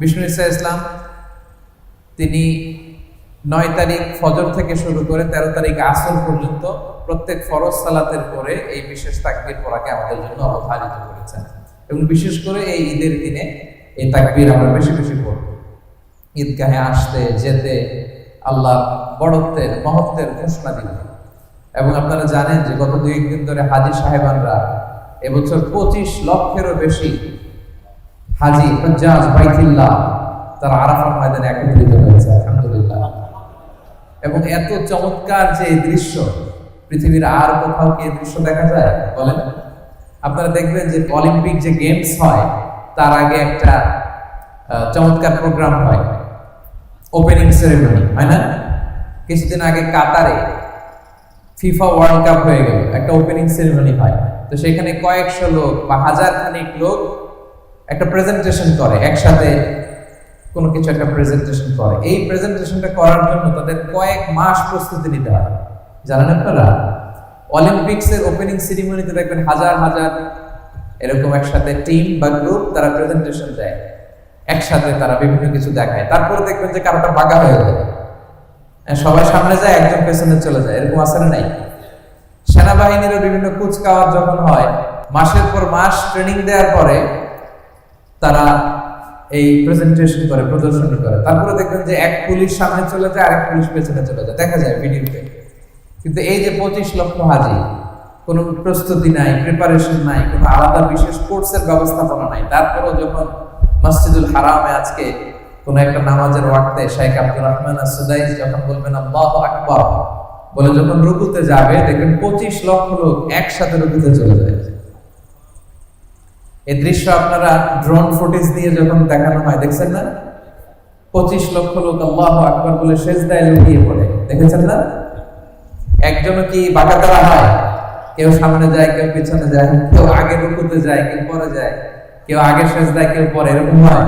বিষ্ণু ইসা ইসলাম, তিনি নয় তারিখ ফজর থেকে শুরু করে তেরো তারিখ আসর পর্যন্ত প্রত্যেক ফরজ সালাতের পরে এই বিশেষ তাকবির পড়াকে আমাদের জন্য অবধারিত করেছেন। এবং বিশেষ করে এই ঈদের দিনে এই তাকবির আমরা বেশি বেশি পড়ব। ঈদগাহে আসতে, যেতে আল্লাহ বড়ত্বের, মহত্বের ঘোষণা দিল এবং আপনারা জানেন যে গত দুই একদিন ধরে হাজি সাহেবানরা এবছর পঁচিশ লক্ষেরও বেশি হাজি হজ্জাজ বাইতুল্লাহ তারা আরাফাত ময়দানে একত্রিত হয়েছে, আলহামদুলিল্লাহ। এবং এত চমৎকার যে দৃশ্য, পৃথিবীর আর কোথাও কি দৃশ্য দেখা যায়? বলেন। আপনারা দেখবেন যে অলিম্পিক যে গেমস হয়, তার আগে একটা চমৎকার প্রোগ্রাম হয়। ওপেনিং সেরেমনি, হয় না? কিছুদিন আগে কাতারে ফিফা ওয়ার্ল্ড কাপ হয়ে গেল, একটা ওপেনিং সেরেমনি হয়। তো সেখানে কয়েকশো লোক বা হাজার খানিক লোক একটা প্রেজেন্টেশন করে একসাথে কোনো কিছু একটা প্রেজেন্টেশন করে। এই প্রেজেন্টেশনটা করার জন্য তাদের কয়েক মাস প্রস্তুতি নিতে হয়। জানেন আপনারা? অলিম্পিক্সের ওপেনিং সেরিমনিতে দেখবেন হাজার হাজার এরকম একসাথে টিম বা গ্রুপ তারা প্রেজেন্টেশন দেয়। একসাথে তারা বিভিন্ন কিছু দেখায়। তারপরে দেখবেন যে কারোটা বাঁকা হয়ে যায়। হ্যাঁ, সবাই সামনে যায় একজন পেছনে চলে যায়। এরকম না নাই? সেনাবাহিনীরও বিভিন্ন কুচকাওয়াজ যখন হয় মাসের পর মাস ট্রেনিং দেওয়ার পরে তারা এই প্রেজেন্টেশন করে, প্রদর্শনী করে। তারপরে দেখবেন যে এক পুলিশ সামনে চলে যায়, আরেক পুলিশ পেছনে চলে যায়। দেখা যায় ভিডিওতে। কিন্তু এই যে পঁচিশ লক্ষ হাজি, কোনো প্রস্তুতি নাই প্রিপারেশন নাই, কোনো আলাদা বিশেষ কোর্সের ব্যবস্থাপনা নাই। তারপরেও যখন মসজিদুল হারামে আজকে কোন একটা নামাজের ওয়াক্তে শেখ আব্দুর রহমান সুদাইস যখন বলবেন, আল্লাহ আকবর, বলে যখন রুকুতে যাবে, দেখবেন পঁচিশ লক্ষ লোক একসাথে রুকুতে চলে যায়। এই দৃশ্য আপনারা ড্রোন ফুটেজ দিয়ে যখন দেখানো হয়, দেখছেন না? পঁচিশ লক্ষ লোক আল্লাহ আকবর বলে শেষ দায় লুকিয়ে পড়ে। দেখেছেন না? একজনও কি বাঁকাতারা হয়? কেউ সামনে যায়, কেউ পিছনে যায় কেউ আগে রুকুতে যায়, কেউ পরে যায়। কেউ আগে শেষ দেয়, কেউ পরে, এরকম হয়?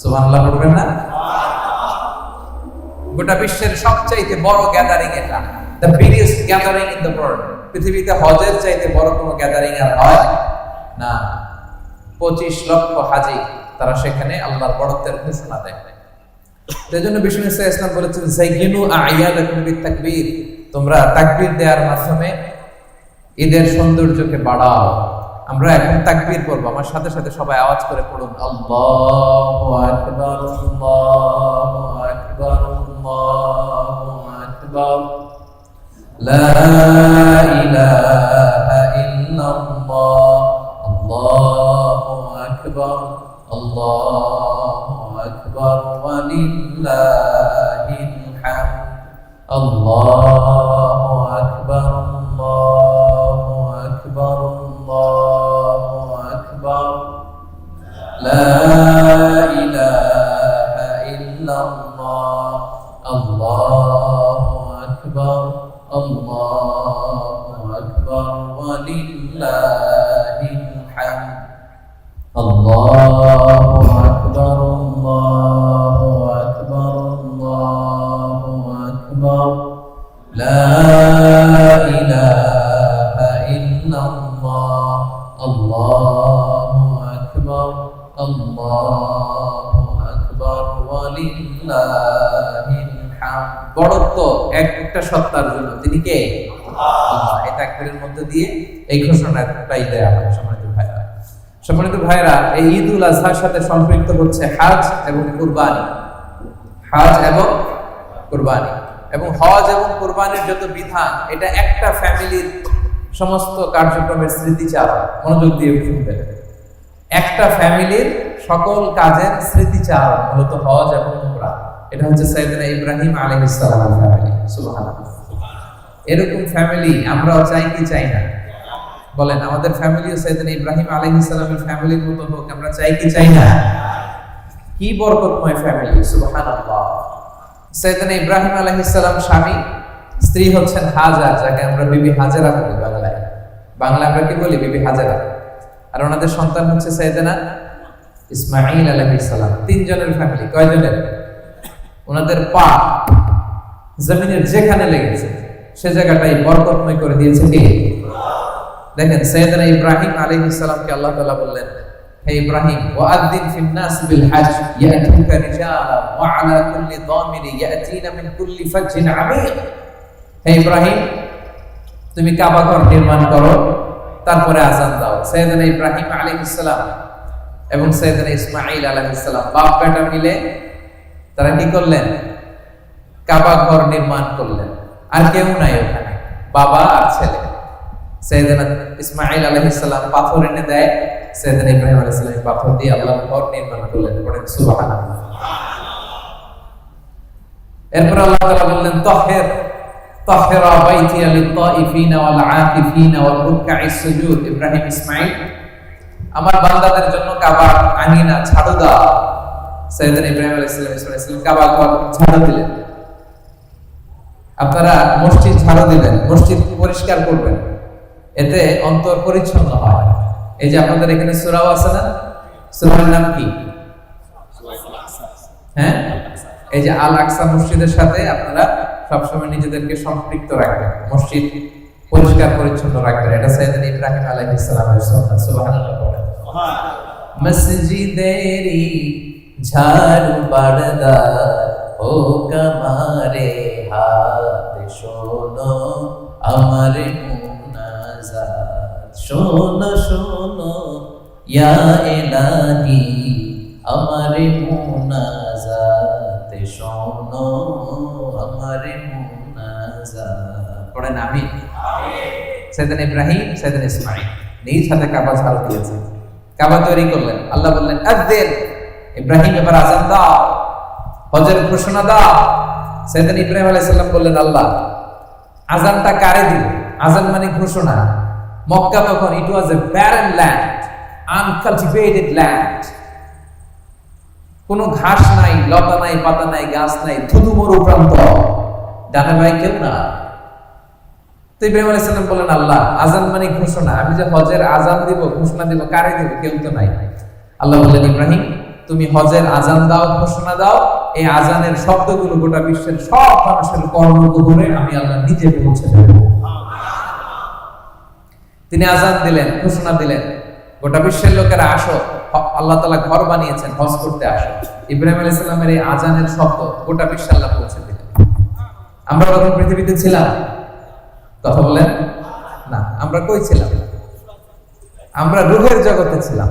সুবহানাল্লাহ বলবেন না? গোটা বিশ্বের সবচাইতে বড় গ্যাদারিং এটা। The biggest gathering in the world পৃথিবীতে হজের চাইতে বড় কোনো গ্যাদারিং আর হয় না। পঁচিশ লক্ষ হাজি তারা সেখানে আল্লাহর বড়ত্বের ঘোষণা দেয়। বিষ্ণু ইসলাম বলেছেন সাইকিনু আয়ালাকুম বিতাকবীর। তোমরা তাকবীর দেওয়ার মাধ্যমে ঈদের সৌন্দর্যকে বাড়াও। আমরা এখন তাকবীর পড়ব। আমার সাথে সাথে সবাই আওয়াজ করে পড়ুন লা ইলাহা ইল্লাল্লাহ। আল্লাহু আকবার আল্লাহু আকবার বড়ত্ব একটা সত্তার জন্য। তিনি কে? এই তাকবীরের মধ্যে দিয়ে এই ঘোষণাটাই দেয়া হয় সম্মানিত ভাইরা সম্মানিত ভাইরা এই ঈদ উল আজহার সাথে সম্পৃক্ত হচ্ছে হাজ এবং কুরবানি। হাজ এবং কুরবানি। এবং হজ এবং কুরবানির যত বিধান, এটা একটা ফ্যামিলির সমস্ত কার্যক্রমের স্মৃতিচারণ। মনোযোগ দিয়ে শুনবেন। একটা ফ্যামিলির সকল কাজের স্মৃতিচারণ, মূলত হজ এবং এটা হচ্ছে ইব্রাহিম আলাইহিস ফ্যামিলি সুবহানাল্লাহ। এরকম ফ্যামিলি আমরাও চাই কি চাই না? বলেন আমাদের ফ্যামিলিও ইব্রাহিম আলাইহিস সালামের ফ্যামিলির মতো হোক আমরা চাই কি চাই না? কি বরকতময় ফ্যামিলি সুবহানাল্লাহ। ইব্রাহিম আলাইহিস সালাম স্বামী স্ত্রী হচ্ছেন হাজার যাকে আমরা বিবি হাজারা বলি বাংলায়। বাংলা আমরা কি বলি? বিবি হাজারা। আর ওনাদের সন্তান হচ্ছে আলাইহিস সালাম। তিনজনের ফ্যামিলি কয়জনের? ওনাদের পা জমিনের যেখানে লেগেছে, সে জায়গাটাই বরকতময় করে দিয়েছে কে? দেখেন, সৈয়দনা ইব্রাহিম আলাইহিস সালামকে আল্লাহ তাআলা বললেন, হে ইব্রাহিম, ওয়াআযিন ফিন নাস বিল হজ, ইয়াতুকা রিজালা, ওয়া আলা কুল্লি দামিরি ইয়াতিনা মিন কুল্লি ফাজ্জিন আমিক হে ইব্রাহিম, তুমি কাবা ঘর নির্মাণ করো, তারপরে আজান দাও। সৈয়দনা ইব্রাহিম আলাইহিস সালাম এবং সৈয়দনা ইসমাঈল আলাইহিস সালাম বাপ বেটা মিলে তারা কি করলেন? কাবা ঘর নির্মাণ করলেন। আর কেউ নাই ওখানে। বাবা আর ছেলে। সৈয়দনা ইসমাঈল আলাইহিস পাথর এনে দেয়। সৈয়দনা ইব্রাহিম পাথর দিয়ে আল্লাহর ঘর নির্মাণ করলেন। এরপর আল্লাহ তাআলা বললেন তাহের লিত-তাইফিনা ওয়াল ওয়াল সুজুদ। ইব্রাহিম ইসমাঈল, আমার বান্দাদের জন্য কাবা আঙিনা ঝাড়ু দাও। ইব্রাহিম আলাইহিস সালাম ইসমাঈল আলাইহিস সালাম কাবা ঝাড়ু দিলেন। আপনারা মসজিদ ঝাড়ু দিবেন মসজিদ পরিষ্কার করবেন। এতে অন্তর পরিচ্ছন্ন হয়। এই যে আপনাদের এখানে সুরাও আছে না? সুরার নাম কি? হ্যাঁ? এই যে আল আকসা মসজিদের সাথে আপনারা সবসময় নিজেদেরকে সম্পৃক্ত রাখবেন। মসজিদ পরিষ্কার পরিচ্ছন্ন রাখবেন। এটা সাইয়েদ ইব্রাহিম আলাইহিস সালামের সুন্নাত সুবহানাল্লাহ পড়েন মসজিদেরি ঝাড়ু বাড়দার ও কামারে হাত, শোনো আমার মুনাজাত। শোনো শোনো, ইয়া এলাহি আমার মুনাজাত। শোনো আমার মুনাজাত। পড়েন আমি সেদিন ইব্রাহিম সেদিন ইসমাইল নিজ হাতে কাবা ঝাড়ু দিয়েছে। কাবা তৈরি করলেন। আল্লাহ বললেন আযদিন ইব্রাহিম এবার আজান দাও, হজের ঘোষণা দাও। সেদিন ইব্রাহিম আলাইহিস সালাম বললেন, আল্লাহ, আজানটা কারে দিল? আজান মানে ঘোষণা। মক্কা তখন it was a barren land uncultivated land কোনো ঘাস নাই, লতা নাই, পাতা নাই, গাছ নাই ধুধু মরু প্রান্ত ডানে ভাই কেউ না? তো ইব্রাহিম আলাইহিস সালাম বললেন, আল্লাহ, আজান মানে ঘোষণা। আমি যে হজের আজান দিব, ঘোষণা দিব, কারে দিব, কেউ তো নাই। আল্লাহ বললেন, ইব্রাহিম তুমি হজের আজান দাও, ঘোষণা দাও। এই আজানের শব্দগুলো গোটা বিশ্বের সব মানুষের কর্মগুলোরে আমি আল্লাহ নিজে পৌঁছে দেব। তিনি আজান দিলেন, ঘোষণা দিলেন, গোটা বিশ্বের লোকেরা আসো, আল্লাহ তালা ঘর বানিয়েছেন, হজ করতে আসো। ইব্রাহিম আলাইহিস সালামের এই আজানের শব্দ গোটা বিশ্বে আল্লাহ পৌঁছে দিলেন। আমরা তখন পৃথিবীতে ছিলাম? কথা বলেন? না, আমরা কই ছিলাম? আমরা রুহের জগতে ছিলাম।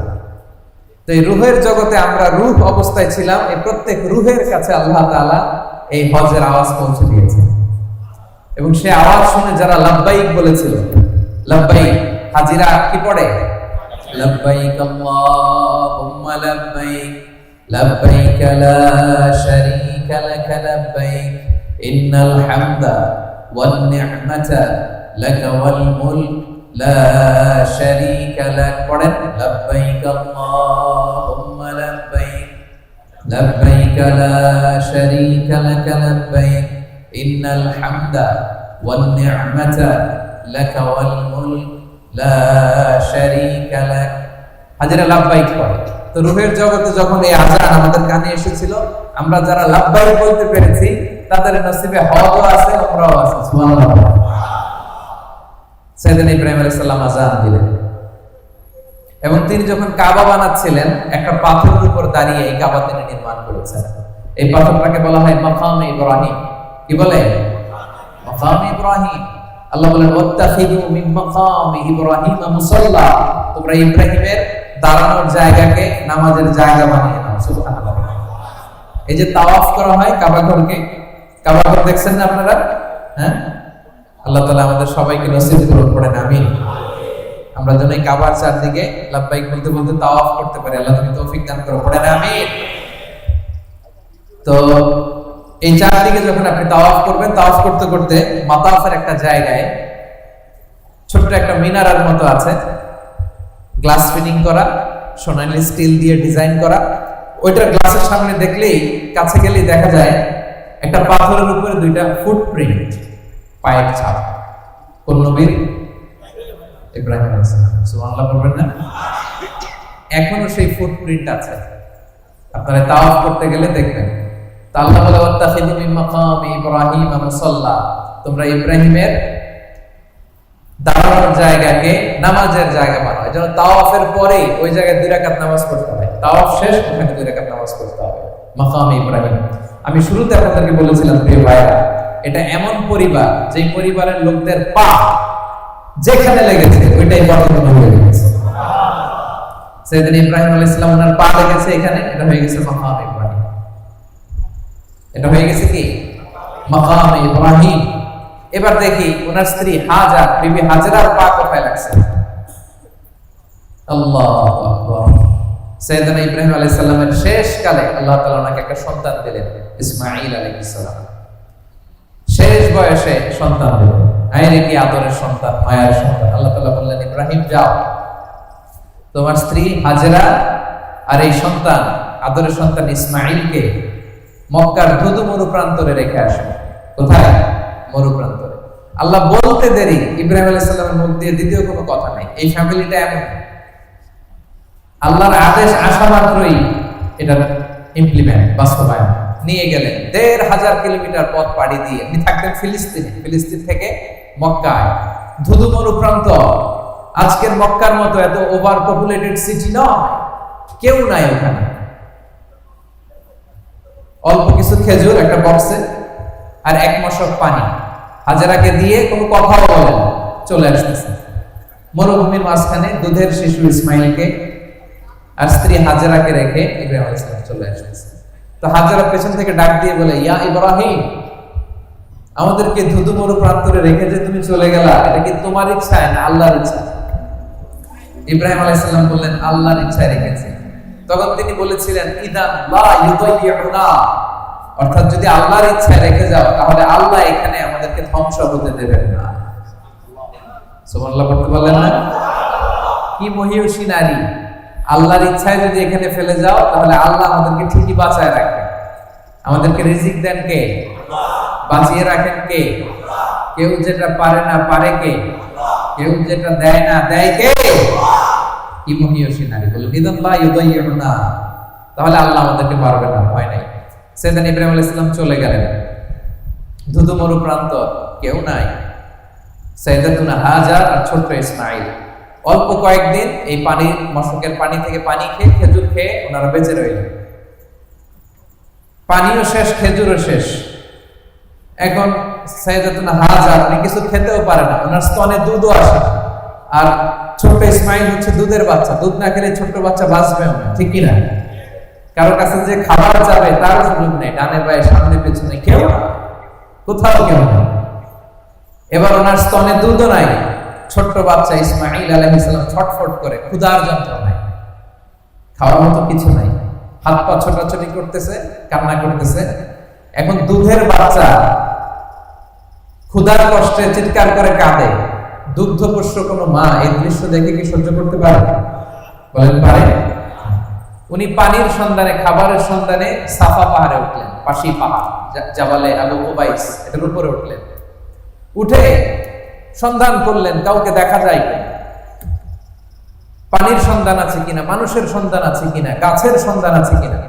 তো এই রুহের জগতে আমরা রুহ অবস্থায় ছিলাম, এই প্রত্যেক রুহের কাছে আল্লাহ তাআলা এই হজের আওয়াজ পৌঁছে দিয়েছে। এবং সে আওয়াজ শুনে যারা লাব্বাইক বলেছিল লাব্বাইক হাজিরা কি পড়ে? লাব্বাইক আল্লাহুম্মা লাব্বাইক লাব্বাইক লা শারীকা লাক লাব্বাইক ইন্নাল হামদা ওয়ান নি'মাতা লাক ওয়াল মুলক, লা শারীকা লাক, পড়েন? লাব্বাইক আল্লাহুম্মা লাব্বাইক لبيك لا شريك لك لبيك إن الحمد والنعمة لك والملك لا شريك لك হাজিরা লাভবাইক পড়ে তো রুহের জগতে যখন এই আজান আমাদের কানে এসেছিল আমরা যারা লাভবাইক বলতে পেরেছি তাদের নসিবে হজও আছে ওমরাও আছে সুবহানাল্লাহ সাইয়েদনা ইব্রাহিম আলাইহিস সালাম আজান দিলেন এবং তিনি যখন কাবা বানাচ্ছিলেন, একটা পাথরের উপর দাঁড়িয়ে এই কাবা তিনি নির্মাণ করেছেন। এই পাথরটাকে বলা হয় মাকাম ইব্রাহিম। কি বলে? মাকাম ইব্রাহিম। আল্লাহ বলেন, ওয়াত্তাখিযু মিন মাকাম ইব্রাহিম মুসাল্লা। তোমরা ইব্রাহিমের দাঁড়ানোর জায়গাকে নামাজের জায়গা বানিয়ে নাও, সুবহানাল্লাহ। এই যে তাওয়াফ করা হয় কাবা ঘরকে, কাবা ঘর দেখছেন না আপনারা? হ্যাঁ? আল্লাহ তাআলা আমাদের সবাইকে নসিব করুন পড়েন আমিন। আমরা যেন কাবার চারদিকে লাব্বাইক বলতে বলতে তাওয়াফ করতে পারি। আল্লাহ তুমি তৌফিক দান করো। পড়েন আমিন। তো এই চারদিকে যখন আপনি তাওয়াফ করবেন, তাওয়াফ করতে করতে মাতাফের একটা জায়গায় ছোট্ট একটা মিনারার মতো আছে। গ্লাস ফিটিং করা, সোনালি স্টিল দিয়ে ডিজাইন করা। ওইটার গ্লাসের সামনে দেখলেই কাছে গেলেই দেখা যায় একটা পাথরের উপরে দুইটা ফুটপ্রিন্ট পায়ের ছাপ। কোন নবীর ইব্রাহিম বলবেন, না, এখনও সেই ফুটপ্রিন্ট আছে। আপনারা করতে গেলে দেখবেন। বলে ইব্রাহিম তোমরা ইব্রাহিমের দাঁড়ানোর জায়গাকে নামাজের জায়গা তাওয়াফের পরে ওই জায়গায় দুই রাকাত নামাজ পড়তে হয় তাওয়াফ শেষ, ওখানে দুই রাকাত নামাজ পড়তে হবে। মাকাম ইব্রাহিম। আমি শুরুতে আপনাদেরকে বলেছিলাম, প্রিয় ভাইরা এটা এমন পরিবার, যেই পরিবারের লোকদের পা যেখানে লেগেছে, ওইটাই বর্তমান হয়ে গেছে। সেদিন ইব্রাহিম আলাইহিস সালাম ওনার পা লেগেছে এখানে, এটা হয়ে গেছে মাকাম ইব্রাহিম। এটা হয়ে গেছে কি? মাকাম ইব্রাহিম। এবার দেখি ওনার স্ত্রী হাজার বিবি হাজারার পা কোথায় লাগছে? আল্লাহ সৈয়দনা ইব্রাহিম আলাইহিস সালামের শেষ কালে আল্লাহ তাআলা ওনাকে একটা সন্তান দিলেন, ইসমাঈল আলাইহিস সালাম। শেষ বয়সে সন্তান দিলেন। আইরে কি আদরের সন্তান, মায়ের সন্তান? আল্লাহ তাআলা বললেন, ইব্রাহিম, যাও। তোমার স্ত্রী হাজেরা আর এই সন্তান, আদরের সন্তান ইসমাইলকে মক্কার ধুধু মরু প্রান্তরে রেখে কোথায়? মরু প্রান্তরে আল্লাহ বলতে দেরি, ইব্রাহিম আলাইহিস সালামের মুখ দিয়ে দ্বিতীয় কোনো কথা নাই। এই ফ্যামিলিটা এমন। আল্লাহর আদেশ আসা মাত্রই এটা ইমপ্লিমেন্ট বাস্তবায়ন। নিয়ে গেলেন। দেড় হাজার কিলোমিটার পথ পাড়ি দিয়ে। থাকতেন ফিলিস্তিনে। ফিলিস্তিন থেকে মক্কায়। ধুধু মরু প্রান্ত। আজকের মক্কার মতো এত ওভার পপুলেটেড সিটি নয়। কেউ নাই ওখানে অল্প কিছু খেজুর একটা বক্সে আর এক মশক পানি। হাজারাকে দিয়ে কোনো কথাও বলেন চলে আসতেছে। মরুভূমির মাঝখানে দুধের শিশু ইসমাইলকে আর স্ত্রী হাজারাকে রেখে ইব্রাহিম চলে আসতেছে। তো হাজারা পেছন থেকে ডাক দিয়ে বলে, ইয়া ইব্রাহিম! আমাদেরকে ধুধু মরু প্রান্তরে রেখে যে তুমি চলে গেলা, এটা কি তোমার ইচ্ছায় না আল্লাহর ইচ্ছা ইব্রাহিম আলাইসাল্লাম বললেন, আল্লাহর ইচ্ছায় রেখেছে। তখন তিনি বলেছিলেন, ইদা লা ইউদাইয়ুনা। অর্থাৎ যদি আল্লাহর ইচ্ছায় রেখে যাও, তাহলে আল্লাহ এখানে আমাদেরকে ধ্বংস হতে দেবেন না। সুবহানাল্লাহ বলতে পারলেন না? কি মহিয়সী নারী? আল্লাহর ইচ্ছায় যদি এখানে ফেলে যাও, তাহলে আল্লাহ আমাদেরকে ঠিকই বাঁচায় রাখবেন আমাদেরকে রিজিক দেন কে? বাঁচিয়ে রাখেন কে? কেউ যেটা পারে না পারে কে? কেউ যেটা দেয় না দেয় কে? কি মহিয়সী নারী বলে নিদল্লাহ ইউদাইয়ুনা। তাহলে আল্লাহ আমাদেরকে পারবে না, ভয় নাই। সেদিন ইব্রাহিম আলাইহিস সালাম চলে গেলেন। ধুধু মরু প্রান্ত, কেউ নাই। সাইদাতুনা হাজার আর ছোট্ট ইসমাইল অল্প কয়েকদিন এই পানি, মশকের পানি থেকে পানি খেয়ে খেজুর খেয়ে ওনারা বেঁচে রইলেন। পানিও শেষ, খেজুরও শেষ। এখন সাইদাতুনা হাজার, উনি কিছু খেতেও পারে না। ওনার স্তনে দুধও আসে আর ছোট্ট ইসমাইল হচ্ছে দুধের বাচ্চা। দুধ না খেলে ছোট্ট বাচ্চা বাঁচবেও না, ঠিক কি না কারও কাছে যে খাবার যাবে তারও সুযোগ নেই, ডানে বায়ে সামনে পেছনে কেউ কোথাও কেউ নেই এবার ওনার স্তনে দুধও নাই। ছোট্ট বাচ্চা ইসমাইল আলহিসাম ছটফট করে, ক্ষুধার যন্ত্রণায়। খাওয়ার মতো কিছু নাই। হাত পা ছোটাছুটি করতেছে, কান্না করতেছে। এখন দুধের বাচ্চা ক্ষুধার কষ্টে চিৎকার করে কাঁদে। দুগ্ধপুষ্ট কোনো মা এই দৃশ্য দেখে কি সহ্য করতে পারে? বলেন, পারে। উনি পানির সন্ধানে, খাবারের সন্ধানে সাফা পাহাড়ে উঠলেন, পাশি পাহাড় জাবালে আবু ওবাইস এটার উপরে উঠলেন। উঠে সন্ধান করলেন, কাউকে দেখা যায় পানির সন্ধান আছে কিনা? মানুষের সন্ধান আছে কিনা? গাছের সন্ধান আছে কিনা?